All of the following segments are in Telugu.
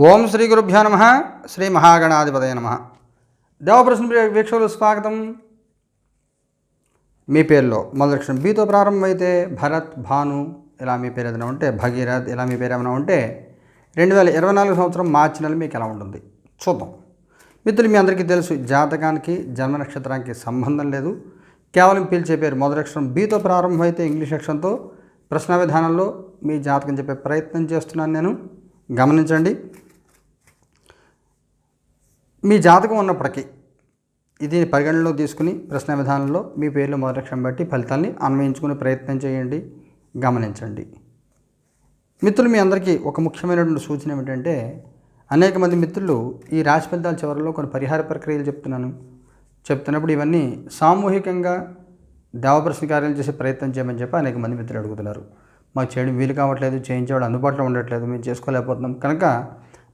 ఓం శ్రీ గురుభ్యో నమ. శ్రీ మహాగణాధిపతయ నమ. దేవప్రశ్న వీక్షకులు స్వాగతం. మీ పేరులో మొదటి అక్షరం బీతో ప్రారంభమైతే భరత్ భాను ఇలా మీ పేరు ఏదైనా ఉంటే భగీరథ్ ఇలా మీ పేరు ఏమైనా ఉంటే రెండు వేల ఇరవై నాలుగు సంవత్సరం మార్చి నెల మీకు ఎలా ఉంటుంది? చూద్దాం. మిత్రులు మీ అందరికీ తెలుసు జాతకానికి జన్మ నక్షత్రానికి సంబంధం లేదు. కేవలం పిలిచే పేరు మొదటి అక్షరం బీతో ప్రారంభమైతే ఇంగ్లీష్ అక్షరంతో ప్రశ్న విధానంలో మీ జాతకం చెప్పే ప్రయత్నం చేస్తున్నాను నేను. గమనించండి. మీ జాతకం ఉన్నప్పటికీ ఇది పరిగణనలో తీసుకుని ప్రశ్న విధానంలో మీ పేర్లు మొదలక్షం బట్టి ఫలితాన్ని అన్వయించుకునే ప్రయత్నం చేయండి. గమనించండి. మిత్రులు మీ అందరికీ ఒక ముఖ్యమైనటువంటి సూచన ఏమిటంటే అనేక మంది మిత్రులు ఈ రాశి ఫలితాల చివరిలో కొన్ని పరిహార ప్రక్రియలు చెప్తున్నాను. చెప్తున్నప్పుడు ఇవన్నీ సామూహికంగా దేవప్రశ్న కార్యాలు చేసే ప్రయత్నం చేయమని చెప్పి అనేక మంది మిత్రులు అడుగుతున్నారు. మాకు చేయడం వీలు కావట్లేదు చేయించేవాడు అందుబాటులో ఉండట్లేదు మేము చేసుకోలేకపోతున్నాం. కనుక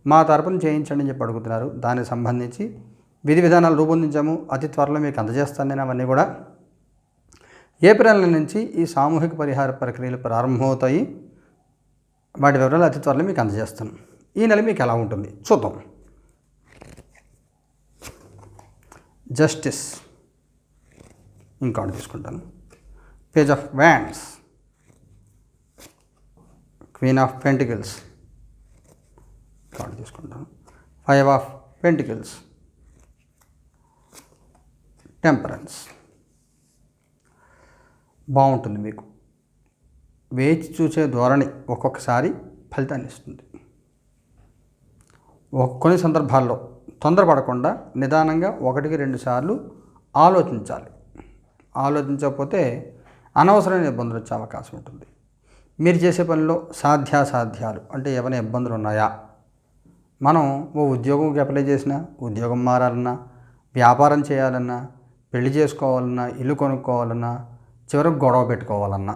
మా తరపున చేయించండి అని చెప్పి అడుగుతున్నారు. దానికి సంబంధించి విధి విధానాలు రూపొందించాము. అతి త్వరలో మీకు అందజేస్తాను నేను అవన్నీ కూడా. ఏప్రిల్ నుంచి ఈ సామూహిక పరిహార ప్రక్రియలు ప్రారంభమవుతాయి. వాటి వివరాలు అతి త్వరలో మీకు అందజేస్తాను. ఈ నెల మీకు ఎలా ఉంటుంది? చూద్దాం. జస్టిస్. ఇంకోటి తీసుకుంటాను. Page of wands. Queen of pentacles. Card తీసుకుంటాను. Five of pentacles. టెంపరెన్స్. బాగుంటుంది మీకు. వేచి చూసే ధోరణి ఒక్కొక్కసారి ఫలితాన్ని ఇస్తుంది. కొన్ని సందర్భాల్లో తొందరపడకుండా నిదానంగా ఒకటికి రెండు సార్లు ఆలోచించాలి. ఆలోచించకపోతే అనవసరమైన ఇబ్బందులు వచ్చే అవకాశం ఉంటుంది. మీరు చేసే పనిలో సాధ్యాసాధ్యాలు అంటే ఏమైనా ఇబ్బందులు ఉన్నాయా? మనం ఓ ఉద్యోగంకి అప్లై చేసినా ఉద్యోగం మారాలన్నా వ్యాపారం చేయాలన్నా పెళ్ళి చేసుకోవాలన్నా ఇల్లు కొనుక్కోవాలన్నా చివరికి గొడవ పెట్టుకోవాలన్నా.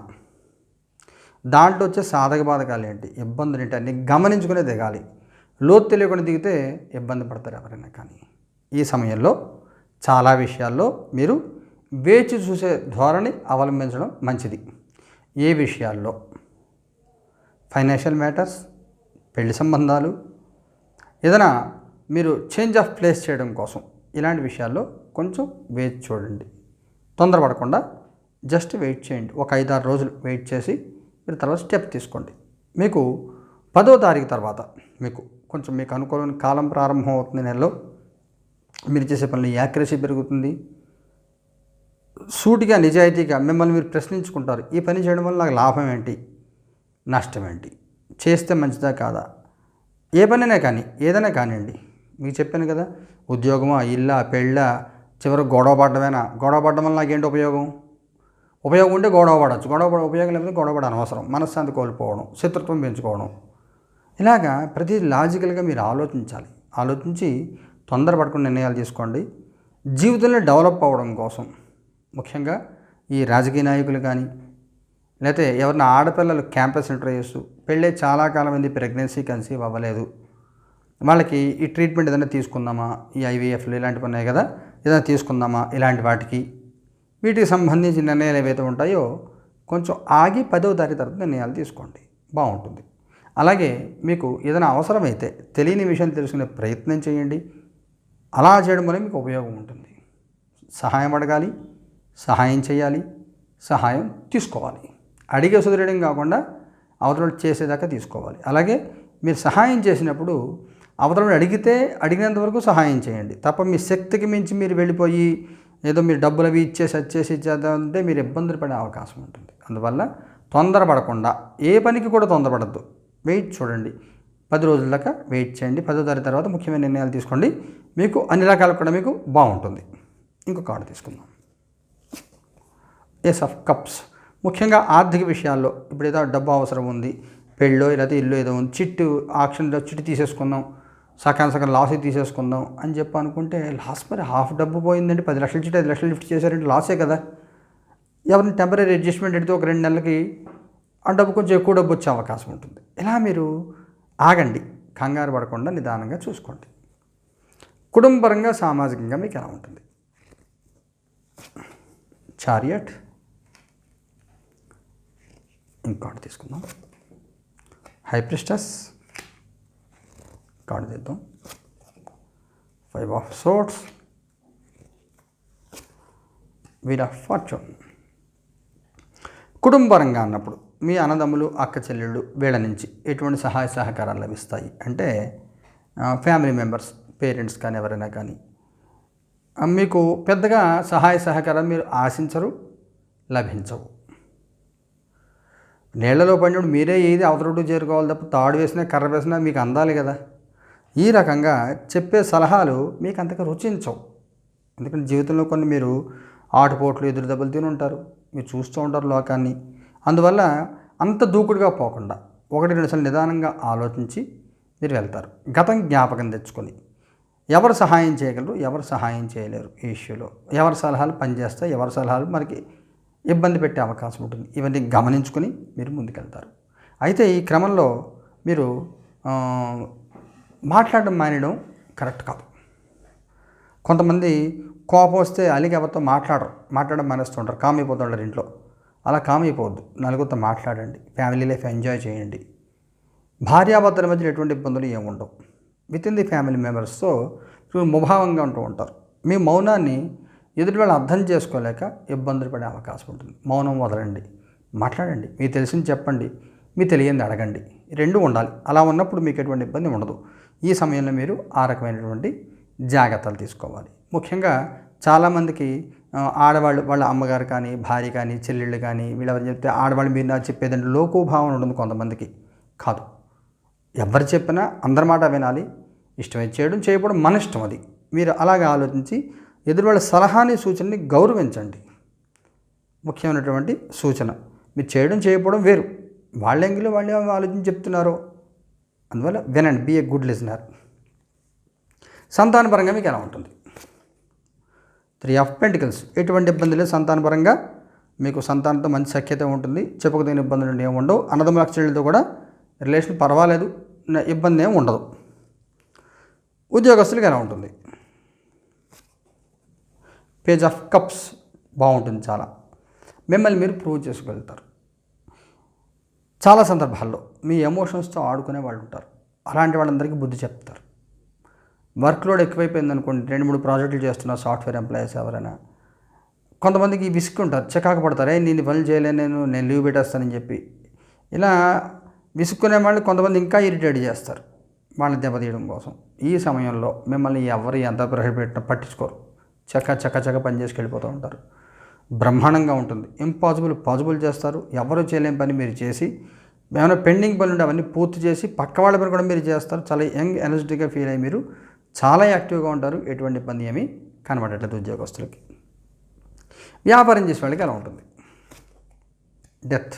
దాంట్లో వచ్చే సాధక బాధకాలు ఏంటి? ఇబ్బందులు ఏంటి? అన్ని గమనించుకునే దిగాలి. లోతు తెలియకుండా దిగితే ఇబ్బంది పడతారు ఎవరైనా కానీ. ఈ సమయంలో చాలా విషయాల్లో మీరు వేచి చూసే ధోరణి అవలంబించడం మంచిది. ఏ విషయాల్లో? ఫైనాన్షియల్ మ్యాటర్స్ పెళ్ళి సంబంధాలు ఏదైనా మీరు చేంజ్ ఆఫ్ ప్లేస్ చేయడం కోసం ఇలాంటి విషయాల్లో కొంచెం వేచి చూడండి. తొందరపడకుండా జస్ట్ వెయిట్ చేయండి. ఒక ఐదారు రోజులు వెయిట్ చేసి మీరు తర్వాత స్టెప్ తీసుకోండి. మీకు పదో తారీఖు తర్వాత మీకు కొంచెం మీకు అనుకూలమైన కాలం ప్రారంభం అవుతుంది నెలలో. మీరు చేసే పనులు యాక్యురసీ పెరుగుతుంది. సూటిగా నిజాయితీగా మిమ్మల్ని మీరు ప్రశ్నించుకుంటారు. ఈ పని చేయడం వల్ల నాకు లాభం ఏంటి? నష్టం ఏంటి? చేస్తే మంచిదా కాదా? ఏ పనైనా కానీ ఏదైనా కానివ్వండి. మీకు చెప్పాను కదా ఉద్యోగమా ఇల్లా పెళ్ళ చివరి గొడవ పడ్డమేనా? గొడవ పడ్డం వల్ల నాకేంటి ఉపయోగం? ఉపయోగం ఉంటే గొడవ పడవచ్చు గొడవ పడ ఉపయోగం లేకపోతే గొడవ పడ అనవసరం మనశ్శాంతి కోల్పోవడం శత్రుత్వం పెంచుకోవడం. ఇలాగా ప్రతి లాజికల్గా మీరు ఆలోచించాలి. ఆలోచించి తొందరపడకుండా నిర్ణయాలు తీసుకోండి. జీవితంలో డెవలప్ అవ్వడం కోసం. ముఖ్యంగా ఈ రాజకీయ నాయకులు కానీ లేకపోతే ఎవరిన ఆడపిల్లలు క్యాంపస్ ఇంటర్వ్యూస్ పెళ్ళే చాలా కాలం అయింది ప్రెగ్నెన్సీ కన్సీవ్ అవ్వలేదు. వాళ్ళకి ఈ ట్రీట్మెంట్ ఏదైనా తీసుకుందామా? ఈ ఐవీఎఫ్లు ఇలాంటివి ఉన్నాయి కదా ఏదైనా తీసుకుందామా ఇలాంటి వాటికి? వీటికి సంబంధించిన నిర్ణయాలు ఏవైతే ఉంటాయో కొంచెం ఆగి పదవ తారీఖు తర్వాత నిర్ణయాలు తీసుకోండి. బాగుంటుంది. అలాగే మీకు ఏదైనా అవసరమైతే తెలియని విషయం తెలుసుకునే ప్రయత్నం చేయండి. అలా చేయడం వల్ల మీకు ఉపయోగం ఉంటుంది. సహాయం అడగాలి సహాయం చేయాలి సహాయం తీసుకోవాలి. అడిగే సుదరడం కాకుండా అవతల చేసేదాకా తీసుకోవాలి. అలాగే మీరు సహాయం చేసినప్పుడు అవతల అడిగితే అడిగినంత వరకు సహాయం చేయండి. తప్ప మీ శక్తికి మించి మీరు వెళ్ళిపోయి ఏదో మీరు డబ్బులు అవి ఇచ్చేసి వచ్చేసి ఇచ్చేద్దామంటే మీరు ఇబ్బందులు పడే అవకాశం ఉంటుంది. అందువల్ల తొందరపడకుండా ఏ పనికి కూడా తొందరపడద్దు. వెయిట్ చూడండి. పది రోజుల దాకా వెయిట్ చేయండి. పదో తారీఖు తర్వాత ముఖ్యమైన నిర్ణయాలు తీసుకోండి. మీకు అన్ని రకాలు కూడా మీకు బాగుంటుంది. ఇంకో కార్డు తీసుకుందాం. Ace of cups. ముఖ్యంగా ఆర్థిక విషయాల్లో ఇప్పుడు ఏదో డబ్బు అవసరం ఉంది. పెళ్ళో లేకపోతే ఇల్లు ఏదో ఉంది. చిట్టు ఆక్షన్లో చిట్టు తీసేసుకుందాం. సకాలం సగం లాస్ తీసేసుకుందాం అని చెప్పి అనుకుంటే లాస్ మరి హాఫ్ డబ్బు పోయిందండి. పది లక్షల చిట్టు ఐదు లక్షలు లిఫ్ట్ చేశారంటే లాసే కదా. ఎవరిని టెంపరీ అడ్జస్ట్మెంట్ ఎడితే ఒక రెండు నెలలకి ఆ డబ్బు కొంచెం ఎక్కువ డబ్బు వచ్చే అవకాశం ఉంటుంది. ఇలా మీరు ఆగండి. కంగారు పడకుండా నిదానంగా చూసుకోండి. కుటుంబపరంగా సామాజికంగా మీకు ఎలా ఉంటుంది? చారియట్. కార్డు తీసుకుందాం. హైప్రిస్టస్ కార్డు తీద్దాం. Five of swords wheel of fortune కుటుంబరంగా అన్నప్పుడు మీ అన్నదమ్ములు అక్క చెల్లెళ్ళు వీళ్ళ నుంచి ఎటువంటి సహాయ సహకారాలు లభిస్తాయి? అంటే ఫ్యామిలీ మెంబర్స్ పేరెంట్స్ కానీ ఎవరైనా కానీ మీకు పెద్దగా సహాయ సహకారాలు మీరు ఆశించరు లభించవు. నీళ్ళలో పడినప్పుడు మీరే ఏది అవతలొడ్డు చేరుకోవాలి తప్ప తాడు వేసినా కర్ర వేసినా మీకు అందాలి కదా. ఈ రకంగా చెప్పే సలహాలు మీకు అంతగా రుచించవు ఎందుకంటే జీవితంలో కొన్ని మీరు ఆటుపోట్లు ఎదురు దెబ్బలు తిని ఉంటారు. మీరు చూస్తూ ఉంటారు లోకాన్ని. అందువల్ల అంత దూకుడుగా పోకుండా ఒకటి రెండు సార్లు నిదానంగా ఆలోచించి మీరు వెళ్తారు. గతం జ్ఞాపకం తెచ్చుకొని. ఎవరు సహాయం చేయగలరు? ఎవరు సహాయం చేయలేరు ఈ ఇష్యూలో? ఎవరి సలహాలు పనిచేస్తాయి? ఎవరి సలహాలు మనకి ఇబ్బంది పెట్టే అవకాశం ఉంటుంది. ఇవన్నీ గమనించుకొని మీరు ముందుకెళ్తారు. అయితే ఈ క్రమంలో మీరు మాట్లాడడం మానేయడం కరెక్ట్ కాదు. కొంతమంది కోపం వస్తే అలిగి ఎవరితో మాట్లాడరు. మాట్లాడడం మానేస్తుంటారు కామ్ అయిపోతుంటారు ఇంట్లో. అలా కామ్ అయిపోవద్దు. నలుగురితో మాట్లాడండి. ఫ్యామిలీ లైఫ్ ఎంజాయ్ చేయండి. భార్యాభర్తల మధ్య ఎటువంటి ఇబ్బందులు ఏముండవు విత్ ఇన్ ది ఫ్యామిలీ మెంబర్స్తో మీరు ముభావంగా ఉంటూ ఉంటారు. మీ మౌనాన్ని ఎదుటి వాళ్ళు అర్థం చేసుకోలేక ఇబ్బందులు పడే అవకాశం ఉంటుంది. మౌనం వదలండి. మాట్లాడండి. మీకు తెలిసింది చెప్పండి. మీ తెలియంది అడగండి. రెండు ఉండాలి. అలా ఉన్నప్పుడు మీకు ఎటువంటి ఇబ్బంది ఉండదు. ఈ సమయంలో మీరు ఆ రకమైనటువంటి జాగ్రత్తలు తీసుకోవాలి. ముఖ్యంగా చాలామందికి ఆడవాళ్ళు వాళ్ళ అమ్మగారు కానీ భార్య కానీ చెల్లెళ్ళు కానీ వీళ్ళెవరు చెప్తే ఆడవాళ్ళు మీరు నాకు చెప్పేదంటే లోకోభావం ఉంటుంది కొంతమందికి. కాదు. ఎవరు చెప్పినా అందరి మాట వినాలి. ఇష్టమైతే చేయడం చేయకపోవడం మన ఇష్టం అది. మీరు అలాగే ఆలోచించి ఎదురు వాళ్ళ సలహాని సూచనని గౌరవించండి. ముఖ్యమైనటువంటి సూచన. మీరు చేయడం చేయకపోవడం వేరు. వాళ్ళ ఎంగిలో వాళ్ళు ఏం ఆలోచించి చెప్తున్నారో. అందువల్ల వినండి బీ ఏ గుడ్ లిజనర్ సంతానపరంగా మీకు ఎలా ఉంటుంది? త్రీ ఆఫ్ పెంటికల్స్ ఎటువంటి ఇబ్బంది లేదు సంతానపరంగా మీకు సంతానంతో మంచి సఖ్యత ఉంటుంది. చెప్పుకోదగిన ఇబ్బందులు ఏమి ఉండవు. అన్నదమ్ముల చెల్లెలతో కూడా రిలేషన్ పర్వాలేదు. ఇబ్బంది ఏమి ఉండదు. ఉద్యోగస్తులకు ఎలా ఉంటుంది? పేజ్ ఆఫ్ కప్స్ బాగుంటుంది చాలా. మిమ్మల్ని మీరు ప్రూవ్ చేసుకోగలుగుతారు. చాలా సందర్భాల్లో మీ ఎమోషన్స్తో ఆడుకునే వాళ్ళు ఉంటారు. అలాంటి వాళ్ళందరికీ బుద్ధి చెప్తారు. వర్క్ లోడ్ ఎక్కువైపోయింది అనుకోండి రెండు మూడు ప్రాజెక్టులు చేస్తున్న సాఫ్ట్వేర్ ఎంప్లాయీస్ ఎవరైనా. కొంతమందికి విసుక్కుంటారు చికాకు పడతారు నేను పనులు చేయలేను నేను నేను లీవ్ పెట్టేస్తానని చెప్పి. ఇలా విసుక్కునే వాళ్ళు కొంతమంది ఇంకా ఇరిటేట్ చేస్తారు వాళ్ళని దెబ్బతీయడం కోసం. ఈ సమయంలో మిమ్మల్ని ఎవరు ఎంత ప్రెషర్ పెట్టినా పట్టించుకోరు. చక్క చక్క చక్క పని చేసి వెళ్ళిపోతూ ఉంటారు. బ్రహ్మాండంగా ఉంటుంది. ఇంపాసిబుల్ పాసిబుల్ చేస్తారు. ఎవరు చేయలేని పని మీరు చేసి ఏమైనా పెండింగ్ పనులు ఉంటే అవన్నీ పూర్తి చేసి పక్క వాళ్ళ పని కూడా మీరు చేస్తారు. చాలా యంగ్ ఎనర్జెటిక్గా ఫీల్ అయ్యి మీరు చాలా యాక్టివ్గా ఉంటారు. ఎటువంటి ఇబ్బంది ఏమీ కనబడట్లేదు ఉద్యోగస్తులకి. వ్యాపారం చేసే వాళ్ళకి ఎలా ఉంటుంది. డెత్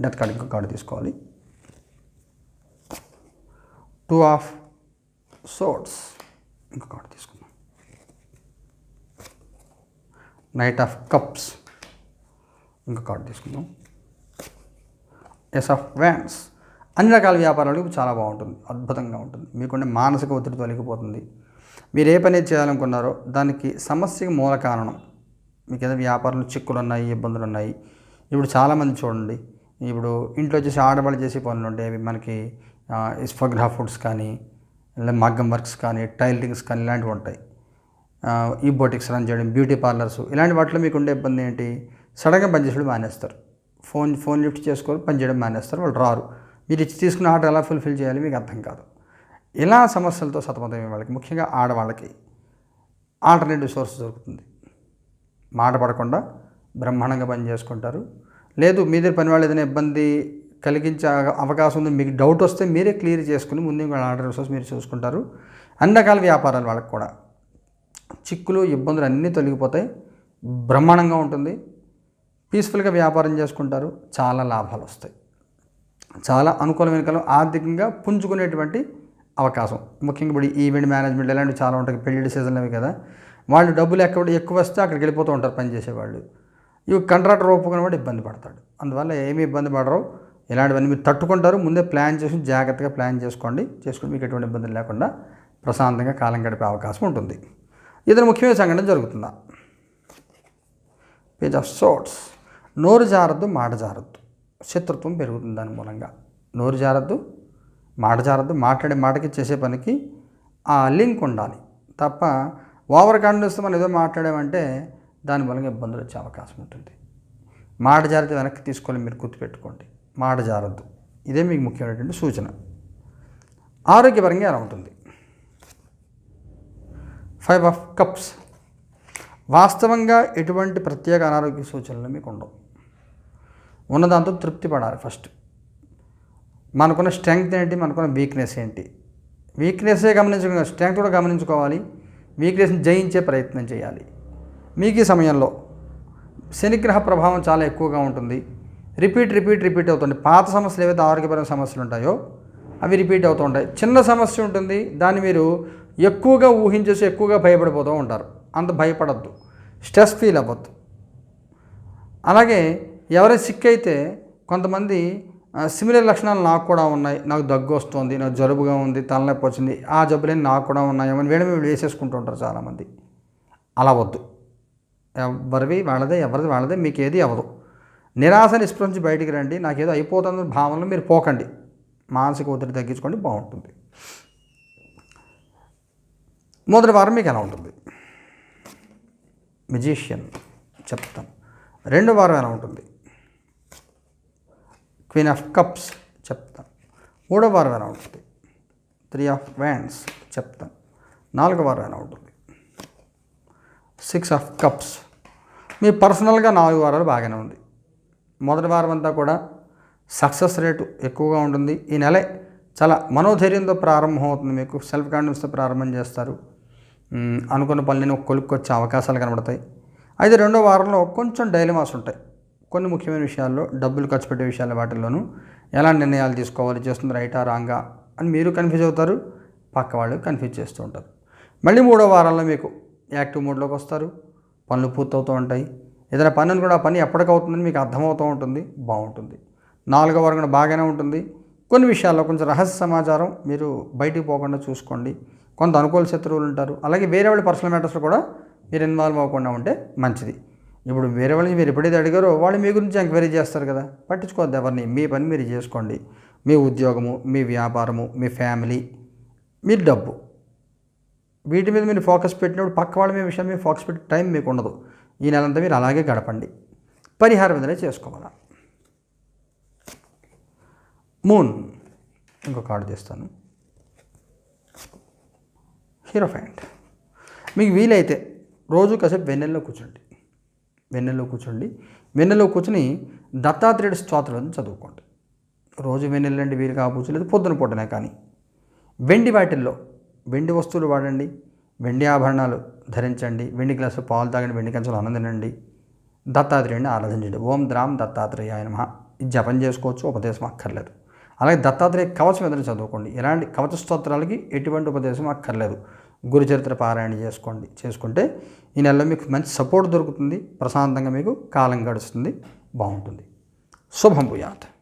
డెత్ కార్డు ఇంకో కార్డు తీసుకోవాలి. టూ ఆఫ్ సోట్స్ ఇంకో కార్డు తీసుకోవాలి నైట్ ఆఫ్ కప్స్. ఇంకా కార్డు తీసుకుందాం. Ace of wands. అన్ని రకాల వ్యాపారాలకు చాలా బాగుంటుంది. అద్భుతంగా ఉంటుంది. మీకుండే మానసిక ఒత్తిడి తొలగిపోతుంది. మీరు ఏ పని చేయాలనుకున్నారో దానికి సమస్యకి మూల కారణం. మీకు ఏదైనా వ్యాపారంలో చిక్కులు ఉన్నాయి ఇబ్బందులు ఉన్నాయి. ఇప్పుడు చాలామంది చూడండి. ఇప్పుడు ఇంట్లో వచ్చేసి ఆడవాళ్ళు చేసే పనులు ఉంటాయి మనకి ఇస్ఫగ్రా ఫుడ్స్ కానీ లేదా మగ్గం వర్క్స్ కానీ టైలరింగ్స్ కానీ ఇలాంటివి ఉంటాయి. ఈ బోటిక్స్ రన్ చేయడం బ్యూటీ పార్లర్స్ ఇలాంటి వాటిలో మీకు ఉండే ఇబ్బంది ఏంటి? సడన్గా పని మానేస్తారు. ఫోన్ ఫోన్ లిఫ్ట్ చేసుకోరు పని చేయడం మానేస్తారు. వాళ్ళు రారు. మీరు ఇచ్చి తీసుకున్న ఆర్డర్ ఎలా ఫుల్ఫిల్ చేయాలి మీకు అర్థం కాదు. ఇలా సమస్యలతో సతమతమే వాళ్ళకి ముఖ్యంగా ఆడవాళ్ళకి ఆల్టర్నేటివ్ సోర్స్ దొరుకుతుంది. మాట పడకుండా బ్రహ్మాండంగా పని చేసుకుంటారు. లేదు మీ దగ్గర పని వాళ్ళు ఏదైనా ఇబ్బంది కలిగించే అవకాశం ఉంది మీకు డౌట్ వస్తే మీరే క్లియర్ చేసుకుని ముందు వాళ్ళ ఆర్డర్ సోర్స్ మీరు చూసుకుంటారు. అన్ని రకాల వ్యాపారాలు వాళ్ళకి కూడా. చిక్కులు ఇబ్బందులు అన్నీ తొలగిపోతాయి. బ్రహ్మాండంగా ఉంటుంది. పీస్ఫుల్గా వ్యాపారం చేసుకుంటారు. చాలా లాభాలు వస్తాయి. చాలా అనుకూలమైన కాలం ఆర్థికంగా పుంజుకునేటువంటి అవకాశం. ముఖ్యంగా ఇప్పుడు ఈవెంట్ మేనేజ్మెంట్ ఇలాంటివి చాలా ఉంటాయి. పెళ్ళి సీజన్లు అవి కదా. వాళ్ళు డబ్బులు ఎక్కడ ఎక్కువ వస్తే అక్కడికి వెళ్ళిపోతూ ఉంటారు పనిచేసేవాళ్ళు ఇవి కంట్రాక్టర్ రూపకం వాడు ఇబ్బంది పడతాడు. అందువల్ల ఏమీ ఇబ్బంది పడరు. ఇలాంటివన్నీ మీరు తట్టుకుంటారు. ముందే ప్లాన్ చేసి జాగ్రత్తగా ప్లాన్ చేసుకోండి. చేసుకుని మీకు ఎటువంటి ఇబ్బంది లేకుండా ప్రశాంతంగా కాలం గడిపే అవకాశం ఉంటుంది. ఇతర ముఖ్యమైన సంఘటన జరుగుతుందా పేజ్ ఆఫ్ సోట్స్ నోరు జారద్దు మాట జారద్దు. శత్రుత్వం పెరుగుతుంది దాని మూలంగా. నోరు జారద్దు మాట జారద్దు. మాట్లాడే మాటకి చేసే పనికి ఆ లింక్ ఉండాలి. తప్ప ఓవర్ కాన్ఫిడెన్స్ మనం ఏదో మాట్లాడామంటే దాని మూలంగా ఇబ్బందులు వచ్చే అవకాశం ఉంటుంది. మాట జారితే వెనక్కి తీసుకోవాలి మీరు గుర్తుపెట్టుకోండి. మాట జారద్దు. ఇదే మీకు ముఖ్యమైనటువంటి సూచన. ఆరోగ్యపరంగా ఎలా ఉంటుంది? Five of cups. వాస్తవంగా ఎటువంటి ప్రత్యేక అనారోగ్య సూచనలు మీకు ఉండవు. ఉన్నదాంతో తృప్తి పడాలి ఫస్ట్. మనకున్న స్ట్రెంగ్త్ ఏంటి? మనకున్న వీక్నెస్ ఏంటి? వీక్నెస్సే గమనించుకో స్ట్రెంగ్త్ కూడా గమనించుకోవాలి. వీక్నెస్ని జయించే ప్రయత్నం చేయాలి. మీకు ఈ సమయంలో శనిగ్రహ ప్రభావం చాలా ఎక్కువగా ఉంటుంది. రిపీట్ రిపీట్ రిపీట్ అవుతుంది. పాత సమస్యలు ఏవైతే ఆరోగ్యపరమైన సమస్యలు ఉంటాయో అవి రిపీట్ అవుతూ ఉంటాయి. చిన్న సమస్య ఉంటుంది. దాన్ని మీరు ఎక్కువగా ఊహించేసి ఎక్కువగా భయపడిపోతూ ఉంటారు. అంత భయపడద్దు. స్ట్రెస్ ఫీల్ అవ్వద్దు. అలాగే ఎవరైనా సిక్ అయితే కొంతమంది సిమిలర్ లక్షణాలు నాకు కూడా ఉన్నాయి. నాకు దగ్గు వస్తుంది నాకు జలుబుగా ఉంది తలనొప్పి వచ్చింది ఆ జబ్బులేని నాకు కూడా ఉన్నాయేమని వేడి వేడి వేసేసుకుంటూ ఉంటారు చాలామంది. అలా వద్దు. ఎవరివి వాళ్ళదే ఎవరిది వాళ్ళదే మీకు ఏది అవ్వదు. నిరాశ నిస్పృహ బయటికి రండి. నాకేదో అయిపోతుందని భావనలో మీరు పోకండి. మానసిక ఒత్తిడి తగ్గించుకోండి బాగుంటుంది. మొదటి వారం మీకు ఎలా ఉంటుంది? మెజీషియన్ చెప్తాం. రెండో వారం ఎలా ఉంటుంది? క్వీన్ ఆఫ్ కప్స్ చెప్తాం. మూడో వారం ఎలా ఉంటుంది? త్రీ ఆఫ్ వ్యాండ్స్ చెప్తాం. నాలుగో వారం ఎలా ఉంటుంది? సిక్స్ ఆఫ్ కప్స్ మీ పర్సనల్గా నాలుగు వారాలు బాగానే ఉంది. మొదటి వారం అంతా కూడా సక్సెస్ రేటు ఎక్కువగా ఉంటుంది. ఈ నెలే చాలా మనోధైర్యంతో ప్రారంభం అవుతుంది మీకు. సెల్ఫ్ కాన్ఫిడెన్స్తో ప్రారంభం చేస్తారు. అనుకున్న పనులను కొలుక్కొచ్చే అవకాశాలు కనబడతాయి. అయితే రెండో వారంలో కొంచెం డైలమాస్ ఉంటాయి. కొన్ని ముఖ్యమైన విషయాల్లో డబ్బులు ఖర్చు పెట్టే విషయాల వాటిల్లోనూ ఎలా నిర్ణయాలు తీసుకోవాలి చేస్తుంది రైటా రాంగా అని మీరు కన్ఫ్యూజ్ అవుతారు పక్క వాళ్ళు కన్ఫ్యూజ్ చేస్తూ ఉంటారు. మళ్ళీ మూడో వారంలో మీకు యాక్టివ్ మోడ్లోకి వస్తారు. పనులు పూర్తవుతూ ఉంటాయి. ఏదైనా పని అనుకుంటే ఆ పని ఎప్పటికవుతుందని మీకు అర్థమవుతూ ఉంటుంది బాగుంటుంది. నాలుగో వారం కూడా బాగానే ఉంటుంది. కొన్ని విషయాల్లో కొంచెం రహస్య సమాచారం మీరు బయటికి పోకుండా చూసుకోండి. కొంత అనుకూల శత్రువులు ఉంటారు. అలాగే వేరే వాళ్ళ పర్సనల్ మ్యాటర్స్లో కూడా మీరు ఇన్వాల్వ్ అవ్వకుండా ఉంటే మంచిది. ఇప్పుడు వేరే వాళ్ళని మీరు ఎప్పుడైతే అడిగారో వాళ్ళు మీ గురించి ఎంక్వైరీ చేస్తారు కదా. పట్టించుకోవద్దు ఎవరిని. మీ పని మీరు చేసుకోండి. మీ ఉద్యోగము మీ వ్యాపారము మీ ఫ్యామిలీ మీ డబ్బు. వీటి మీద మీరు ఫోకస్ పెట్టినప్పుడు పక్క వాళ్ళ మీ విషయం మీద ఫోకస్ పెట్టే టైం మీకు ఉండదు. ఈ నెలంతా మీరు అలాగే గడపండి. పరిహారం ఏదైనా చేసుకోవాలా? మూన్ ఇంకో కార్డు తీస్తాను. హీరో ఫ్యాంట్ మీకు వీలైతే రోజు కాసేపు వెన్నెల్లో కూర్చోండి. వెన్నెల్లో కూర్చోండి. వెన్నెల్లో కూర్చొని దత్తాత్రేయుడి స్తోత్రాలను చదువుకోండి. రోజు వెన్నెల్లండి వీలు కాకపోలేదు పొద్దున పూటనే కానీ. వెండి వాటిల్లో వెండి వస్తువులు వాడండి వెండి ఆభరణాలు ధరించండి వెండి గ్లాసు పాలు తాగండి వెండి కంచెలు అన్నం తినండి దత్తాత్రేయుడిని ఆరాధించండి. ఓం ద్రామ్ దత్తాత్రేయ ఆయన ఇది జపం చేసుకోవచ్చు ఉపదేశం అక్కర్లేదు. అలాగే దత్తాత్రేయ కవచం ఏదైనా చదువుకోండి. ఎలాంటి కవచ స్తోత్రాలకి ఎటువంటి ఉపదేశం అక్కర్లేదు. గురుచరిత్ర పారాయణ చేసుకోండి. చేసుకుంటే ఈ నెలలో మీకు మంచి సపోర్ట్ దొరుకుతుంది. ప్రశాంతంగా మీకు కాలం గడుస్తుంది. బాగుంటుంది. శుభం భూయాత్.